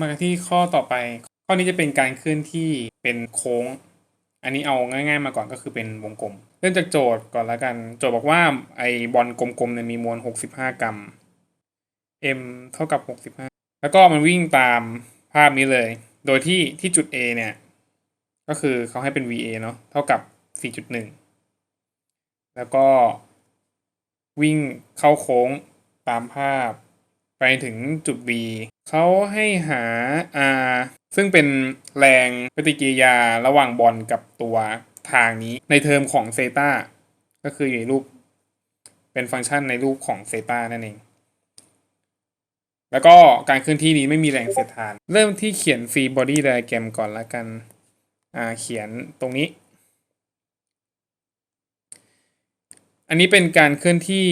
มาที่ข้อต่อไป ข้อนี้จะเป็นการเคลื่อนที่เป็นโค้ง อันนี้เอาง่าย ๆ มาก่อนก็คือเป็นวงกลม เริ่มจากโจทย์ก่อนละกัน โจทย์บอกว่าไอ้บอลกลมๆเนี่ยมีมวล 65 กรัม m เท่ากับ 65 แล้วก็มันวิ่งตามภาพนี้เลย โดยที่ที่จุด A เนี่ย ก็คือเขาให้เป็น VA เนาะเท่ากับ 4.1 แล้วก็วิ่งเข้าโค้งตามภาพ ไปถึงจุด B เขาให้หา R ซึ่งเป็นแรงปฏิกิริยาระหว่างบอลกับตัวทางนี้ในเทอมของเซตาก็คืออยู่ในรูป เป็นฟังก์ชันในรูปของเซตานั่นเอง แล้วก็การเคลื่อนที่นี้ไม่มีแรงเสียดทาน เริ่มที่เขียนฟรีบอดี้ไดแกรมก่อนละกันอ่าเขียนตรงนี้ อันนี้เป็นการเคลื่อนที่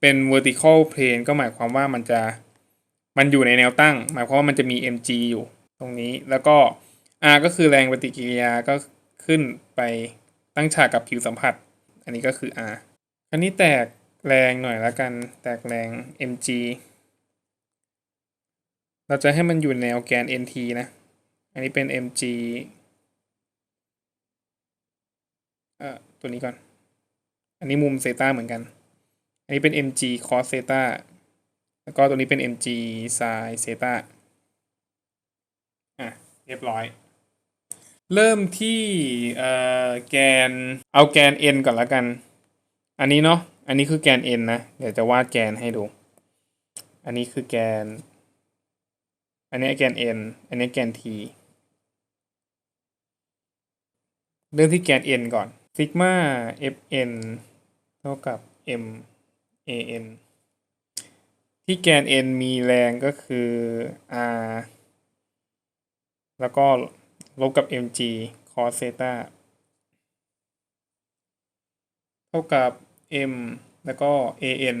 เป็น vertical plane ก็หมายความว่ามันจะ มันอยู่ในแนวตั้ง หมายความว่ามันจะมี mg อยู่ตรงนี้ แล้วก็ r ก็คือแรงปฏิกิริยาก็ขึ้นไปตั้งฉากกับผิวสัมผัส อันนี้ก็คือ r อันนี้แตกแรงหน่อยละกัน แตกแรง mg เราจะให้มันอยู่แนวแกน nt นะ อันนี้เป็น mg เอ่อตัวนี้ก่อน อันนี้มุมเซตาเหมือนกัน อันนี้เป็น mg cos เซตา แล้วก็ตัวนี้เป็น mg sin เซตาอะเรียบร้อย เริ่มที่เอ่อแกนเอาแกน n ก่อนละกัน อันนี้เนาะอันนี้คือแกน n นะ เดี๋ยวจะวาดแกนให้ดู อันนี้คือแกน อันนี้แกน n อันนี้แกน t เริ่มที่แกน n ก่อนซิกมา fn เท่ากับ m an ที่แกน n มีแรงก็คือ r แล้วก็ลบกับ mg cos เซตาเท่ากับ m แล้วก็ an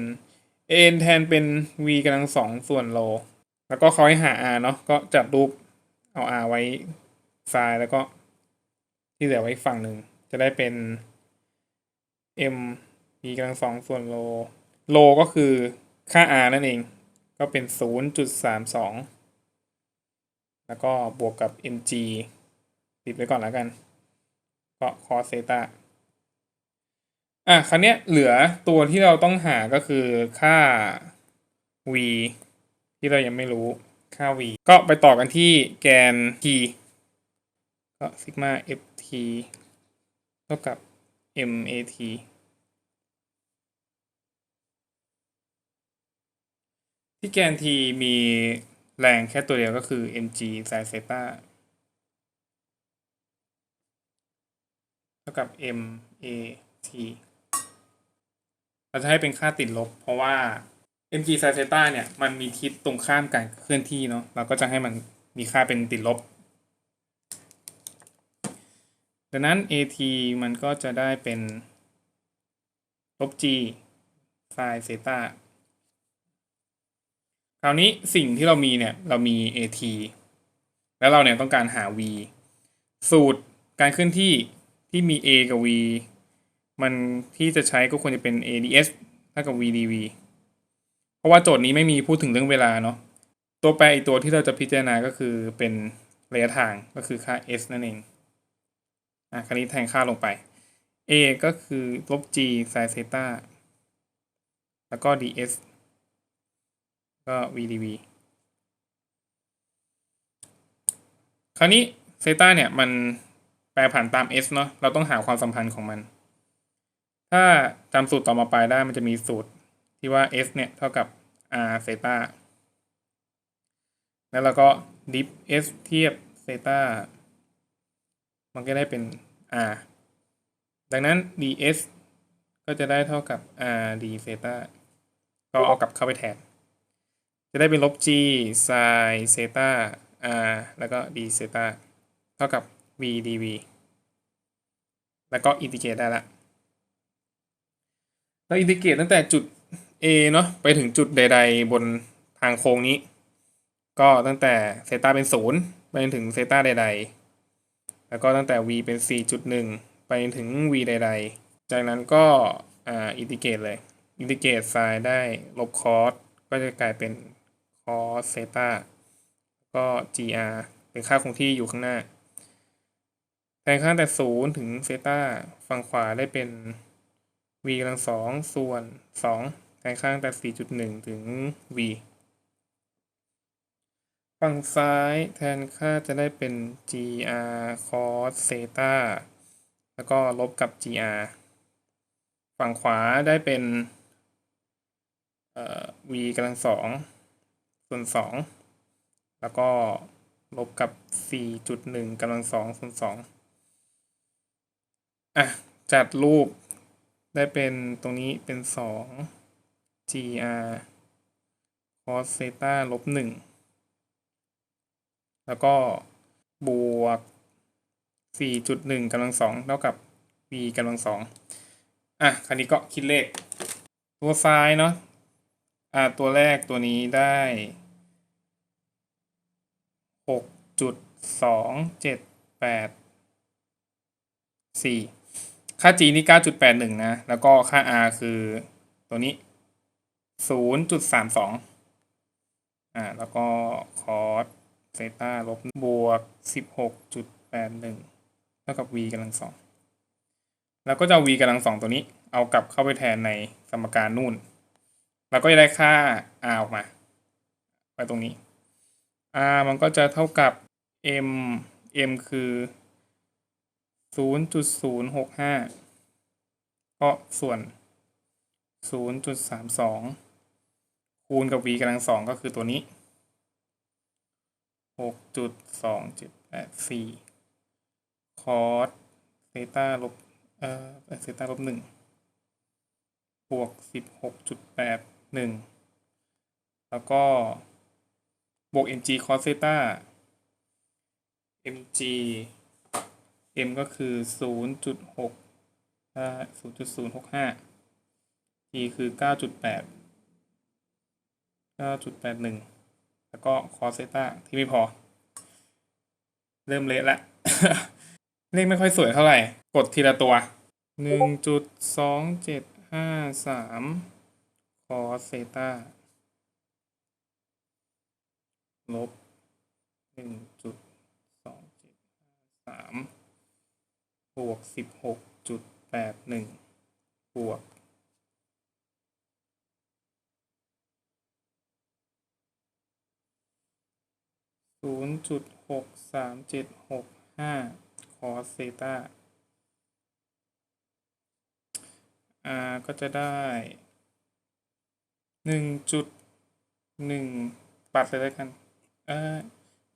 an แทนเป็น v กำลังสองส่วนโล แล้วก็เขาให้หา r เนาะก็จัดรูปเอา r ไว้ซ้ายแล้วก็ที่เหลือไว้อีกฝั่งหนึ่ง จะได้เป็น m v กำลังสองส่วนโล โลก็คือ ค่า r นั่นเอง ก็เป็น 0.32 แล้วก็บวกกับ mg ติดไว้ก่อนแล้วกัน ก็ cos เซตาอะ คราวเนี้ยเหลือตัวที่เราต้องหาก็คือค่า v ที่เรายังไม่รู้ค่า v ก็ไปต่อกันที่แกน t ก็ซิกมา ft เท่ากับ mat ที่แกน t มีแรงแค่ตัวเดียวก็คือ mg sin เซตาเท่ากับ mat เราจะให้เป็นค่าติดลบ เพราะว่า mg sin เซตาเนี่ย มันมีทิศตรงข้ามการเคลื่อนที่เนาะเราก็จะให้มันมีค่าเป็นติดลบ ดังนั้น at มันก็จะได้เป็นลบ g sin เซตา คราวนี้สิ่งที่เรามีเนี่ยเรามี at แล้วเราเนี่ยต้องการหา v สูตรการเคลื่อนที่ที่มี a กับ v มันที่จะใช้ก็ควรจะเป็น ads เท่ากับ vdv เพราะว่าโจทย์นี้ไม่มีพูดถึงเรื่องเวลาเนาะตัวแปรอีกตัวที่เราจะพิจารณาก็คือเป็นระยะทางก็คือค่า s นั่นเองอะคราวนี้แทนค่าลงไป a ก็คือลบ g sin เซตาแล้วก็ ds ก็ vdv คราวนี้เซตาเนี่ยมันแปรผันตาม s เนาะเราต้องหาความสัมพันธ์ของมัน ถ้าจำสูตรต่อมาไปได้มันจะมีสูตรที่ว่า s เนี่ย เท่ากับ r เซตาแล้วเราก็ dip s เทียบเซตามันก็ได้เป็น r ดังนั้น ds ก็จะได้เท่ากับ r d เซตาก็เอากลับเข้าไปแทน จะได้เป็นลบ g sin เซต้า r แล้วก็ d เซต้าเท่ากับ v dv แล้วก็อินทิเกรตได้ละเราอินทิเกรตตั้งแต่จุด A เนาะไปถึงจุดใด ๆ บนทางโค้งนี้ ก็ตั้งแต่เซต้าเป็นศูนย์ไปจนถึงเซต้าใด ๆ แล้วก็ตั้งแต่ v เป็น 4.1 ไปจนถึง v ใด ๆ จากนั้นก็อ่าอินทิเกรตเลย อินทิเกรตไซน์ได้ลบคอสก็จะกลายเป็น คอสเซตาก็ gr เป็นค่าคงที่อยู่ข้างหน้า แทนค่าแต่ศูนย์ถึงเซตาฝั่งขวาได้เป็น v กำลังสองส่วนสองแทนค่าแต่สี่จุดหนึ่งถึง v ฝั่งซ้ายแทนค่าจะได้เป็น gr cos เซตาแล้วก็ลบกับ gr ฝั่งขวาได้เป็น v กำลังสอง ส่วนสองแล้วก็ลบกับสี่จุดหนึ่งกำลังสองส่วนสองอะ จัดรูปได้เป็นตรงนี้เป็นสอง gr cos เซตาลบหนึ่งแล้วก็บวกสี่จุดหนึ่งกำลังสองเท่ากับ v กำลังสองอะ คราวนี้ก็คิดเลข ตัวซ้ายเนาะ อ่าตัวแรกตัวนี้ได้หกจุดสองเจ็ดแปดสี่ค่า g นี่เก้าจุดแปดหนึ่งนะ แล้วก็ค่า r คือตัวนี้ศูนย์จุดสามสองอ่าแล้วก็คอสเซต้าลบบวกสิบหกจุดแปดหนึ่งเท่ากับ v กำลังสองแล้วก็จะ v กำลังสองตัวนี้ เอากลับเข้าไปแทนในสมการนู่น แล้วก็จะได้ค่า r ออกมา ไปตรงนี้ r มันก็จะเท่ากับ m m คือศูนย์จุดศูนย์หกห้าก็ส่วนศูนย์จุดสามสองคูณกับ v กำลังสองก็คือตัวนี้หกจุดสองจ็ดแปดสี่คอสเซต้าลบเอ่อเซต้าลบหนึ่งบวกสิ หนึ่งแล้วก็บวก mg cos เซต้า mg m ก็คือ 0.6 0.065 t คือ 9.8 9.81 แล้วก็คอสเซต้าที่ไม่พอ เริ่มเละละ เลขไม่ค่อยสวยเท่าไหร่ กดทีละตัว 1.2753 คอสเซต้าลบหนึ่งจุดสองเจ็ดสามบวกสิบหกจุดแปดหนึ่งบวกศูนย์จุดหกสามเจ็ดหกห้าคอสเซตาอ่าก็จะได้ หนึ่งจุดหนึ่งปัดเลยแล้วกันเออ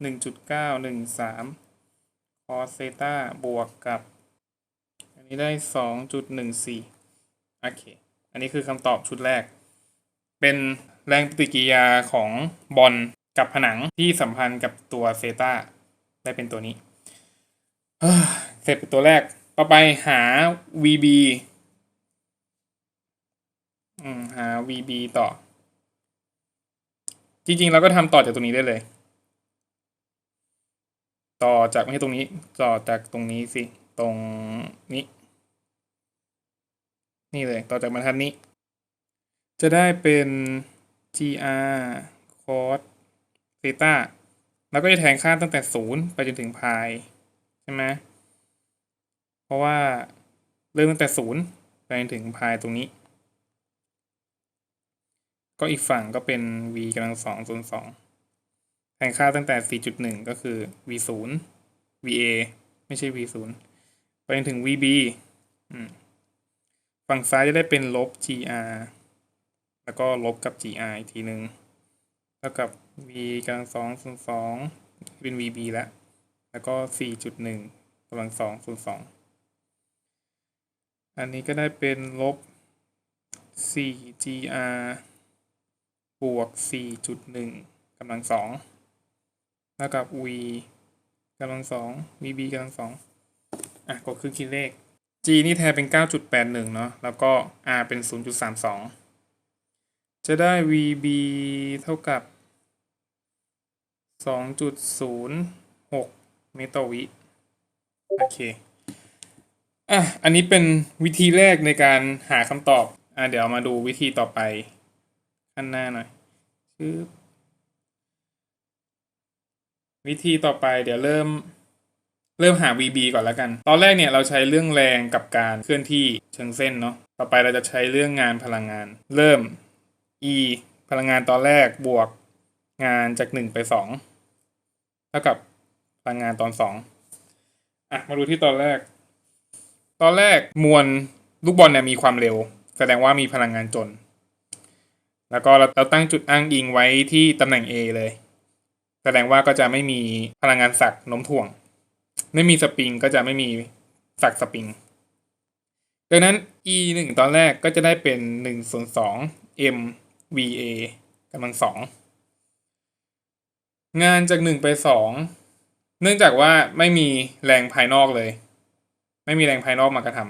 หนึ่งจุดเก้าหนึ่งสามคอสเซตาบวกกับ อันนี้ได้สองจุดหนึ่งสี่โอเค อันนี้คือคำตอบชุดแรก เป็นแรงปฏิกิริยาของบอลกับผนังที่สัมพันธ์กับตัวเซตาได้เป็นตัวนี้เอ้อเสร็จเป็นตัวแรก ต่อไปหา VB อืมหา VB ต่อ จริงๆ เราก็ทำต่อจากตรงนี้ได้เลย ต่อจากไม่ใช่ตรงนี้ ต่อจากตรงนี้สิ ตรงนี้ นี่เลย ต่อจากบรรทัดนี้ จะได้เป็น gr cos เซตาแล้วก็จะแทนค่าตั้งแต่ศูนย์ไปจนถึงพายใช่ไหมเพราะว่าเริ่มตั้งแต่ศูนย์ไปจนถึงพายตรงนี้ ก็อีกฝั่งก็เป็น v กำลังสองส่วนสองแทนค่าตั้งแต่สี่จุดหนึ่งก็คือ v ศูนย์ va ไม่ใช่ v ศูนย์ไปจนถึง vb ฝั่งซ้ายจะได้เป็นลบ gr แล้วก็ลบกับ gr อีกทีหนึ่งเท่ากับ v กำลังสองส่วนสองเป็น vb แล้ว แล้วก็สี่จุดหนึ่งกำลังสองส่วนสองอันนี้ก็ได้เป็นลบสี่ gr บวกสี่จุดหนึ่งกำลังสองเท่ากับ v กำลังสอง vb กำลังสองอะก็คือคิดเลข g นี่แทนเป็นเก้าจุดแปดหนึ่งเนาะแล้วก็ r เป็นศูนย์จุดสามสองจะได้ vb เท่ากับสองจุดศูนย์หกเมตรวิ โอเค อะ อันนี้เป็นวิธีแรกในการหาคำตอบ อะ เดี๋ยวมาดูวิธีต่อไปขั้นหน้าหน่อย บวิธีต่อไปเดี๋ยวเริ่ม เริ่มหา VB ก่อนแล้วกัน ตอนแรกเนี่ยเราใช้เรื่องแรงกับการเคลื่อนที่เชิงเส้นเนาะต่อไปเราจะใช้เรื่องงานพลังงาน เริ่ม E พลังงานตอนแรกบวกงานจากหนึ่งไปสองเท่ากับพลังงานตอนสองอะมาดูที่ตอนแรก ตอนแรกมวลลูกบอลเนี่ยมีความเร็ว แสดงว่ามีพลังงานจน แล้วก็เราตั้งจุดอ้างอิงไว้ที่ตำแหน่ง A เลย แสดงว่าก็จะไม่มีพลังงานสักน้มถ่วง ไม่มีสปริงก็จะไม่มีสักสปริง ดังนั้น e 1ตอนแรกก็จะได้เป็น1ส่วน2 m v a กำลังสองงานจาก 1 ไป 2 เนื่องจากว่าไม่มีแรงภายนอกเลย ไม่มีแรงภายนอกมากระท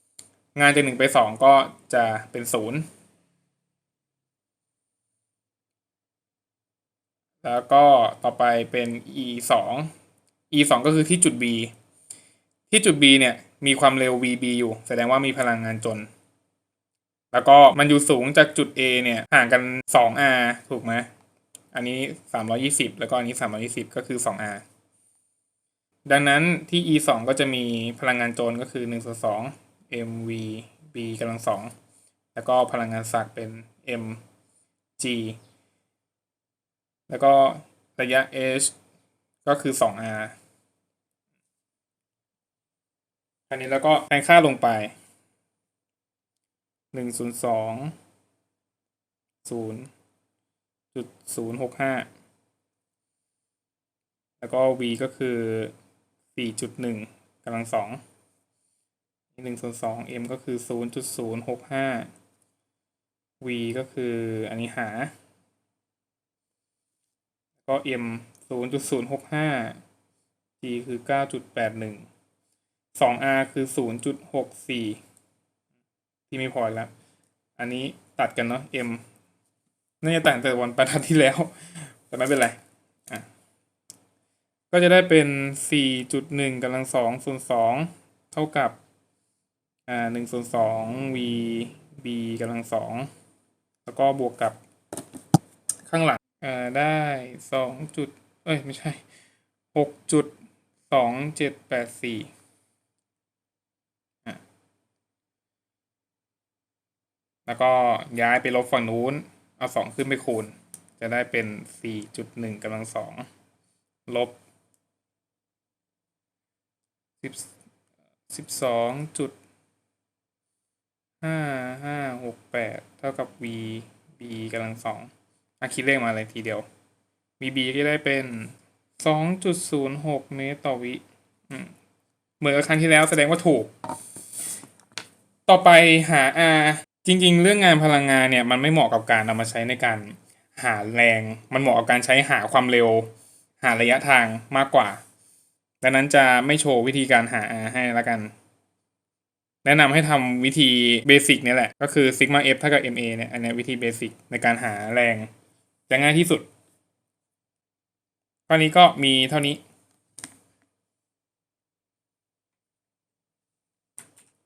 ำงานจาก 1 ไป 2 ก็จะเป็น 0 แล้วก็ต่อไปเป็น e สอง e สองก็คือที่จุด b ที่จุด b เนี่ย มีความเร็ว vb อยู่ แสดงว่ามีพลังงานจน แล้วก็มันอยู่สูงจากจุด a เนี่ย ห่างกัน 2r ถูกไหมอันนี้ 320 แล้วก็อันนี้ 320 ก็คือ 2r ดังนั้นที่ e สองก็จะมีพลังงานจนก็คือ1ส่วน2 mv b กำลังสองแล้วก็พลังงานสักเป็น mg แล้วก็ระยะ h ก็คือ 2r อันนี้แล้วก็แทนค่าลงไปหนึ่งศูนย์สองศูนย์จุดศูนย์หกห้าแล้วก็ v ก็คือสี่จุดหนึ่งกำลังสองหนึ่งส่วนสอง m ก็คือศูนย์จุดศูนย์หกห้า v ก็คืออันนี้หา ก็ m ศูนย์จุดศูนย์หกห้า g คือเก้าจุดแปดหนึ่งสอง r คือศูนย์จุดหกสี่ที่ไม่พออีกแล้ว อันนี้ตัดกันเนาะ m น่าจะต่างจากวันประทัดที่แล้ว แต่ไม่เป็นไร อะ ก็จะได้เป็นสี่จุดหนึ่งกำลังสองส่วนสองเท่ากับ อ่าหนึ่งส่วนสอง v b กำลังสอง แล้วก็บวกกับข้างหลัง อ่าได้สองจุดเอ้ย ไม่ใช่หกจุดสองเจ็ดแปดสี่แล้วก็ย้ายไปลบฝั่งนู้น เอาสองขึ้นไปคูณ จะได้เป็นสี่จุดหนึ่งกำลังสองลบสิบสิบสองจุดห้าห้าหกแปดเท่ากับ v b กำลังสอง อาคิดเลขมาเลยทีเดียว v b ก็ได้เป็นสองจุดศูนย์หกเมตรต่อวิเหมือนกับครั้งที่แล้วแสดงว่าถูก ต่อไปหา r จริง ๆ เรื่องงานพลังงานเนี่ย มันไม่เหมาะกับการเอามาใช้ในการหาแรง มันเหมาะกับการใช้หาความเร็ว หาระยะทางมากกว่า ดังนั้นจะไม่โชว์วิธีการหา R ให้แล้วกัน แนะนำให้ทำวิธีเบสิกเนี่ยแหละ ก็คือซิกมา F เท่ากับ MA เนี่ย อันนี้วิธีเบสิกในการหาแรง จะง่ายที่สุดข้อนี้ก็มีเท่านี้